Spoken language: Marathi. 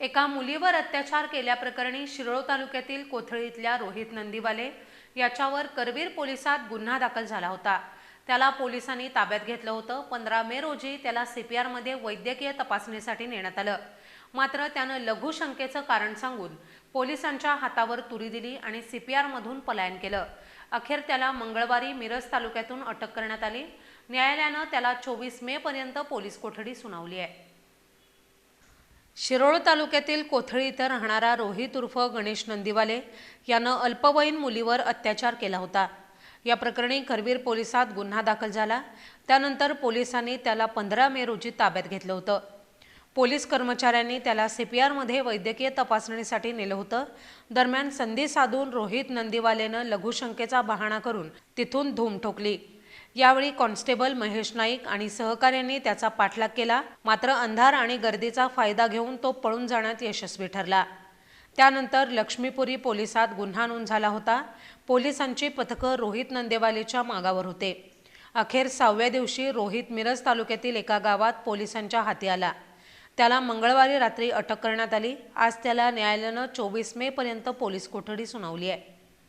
एका मुलीवर अत्याचार केल्याप्रकरणी शिरोळ तालुक्यातील कोथळीतल्या रोहित नंदीवाले याच्यावर करवीर पोलिसात गुन्हा दाखल झाला होता. त्याला पोलिसांनी ताब्यात घेतलं होतं. पंधरा मे रोजी त्याला सीपीआरमध्ये वैद्यकीय तपासणीसाठी नेण्यात आलं. मात्र त्यानं लघुशंकेचं कारण सांगून पोलिसांच्या हातावर तुरी दिली आणि सीपीआरमधून पलायन केलं. अखेर त्याला मंगळवारी मिरज तालुक्यातून अटक करण्यात आली. न्यायालयानं त्याला चोवीस मे पर्यंत पोलीस कोठडी सुनावली आहे. शिरोळ तालुक्यातील कोथळी इथं राहणारा रोहित उर्फ गणेश नंदीवाले यानं अल्पवयीन मुलीवर अत्याचार केला होता. या प्रकरणी करवीर पोलिसात गुन्हा दाखल झाला. त्यानंतर पोलिसांनी त्याला पंधरा मे रोजी ताब्यात घेतलं होतं. पोलीस कर्मचाऱ्यांनी त्याला सी पी आरमध्ये वैद्यकीय तपासणीसाठी नेलं होतं. दरम्यान संधी साधून रोहित नंदीवालेनं लघुशंकेचा बहाणा करून तिथून धूम ठोकली. यावेळी कॉन्स्टेबल महेश नाईक आणि सहकाऱ्यांनी त्याचा पाठलाग केला. मात्र अंधार आणि गर्दीचा फायदा घेऊन तो पळून जाण्यात यशस्वी ठरला. त्यानंतर लक्ष्मीपुरी पोलिसात गुन्हा नोंद झाला होता. पोलिसांची पथकं रोहित नंदेवालेच्या मागावर होते. अखेर सहाव्या दिवशी रोहित मिरज तालुक्यातील एका गावात पोलिसांच्या हाती आला. त्याला मंगळवारी रात्री अटक करण्यात आली. आज त्याला न्यायालयानं चोवीस मे पर्यंत पोलीस कोठडी सुनावली आहे.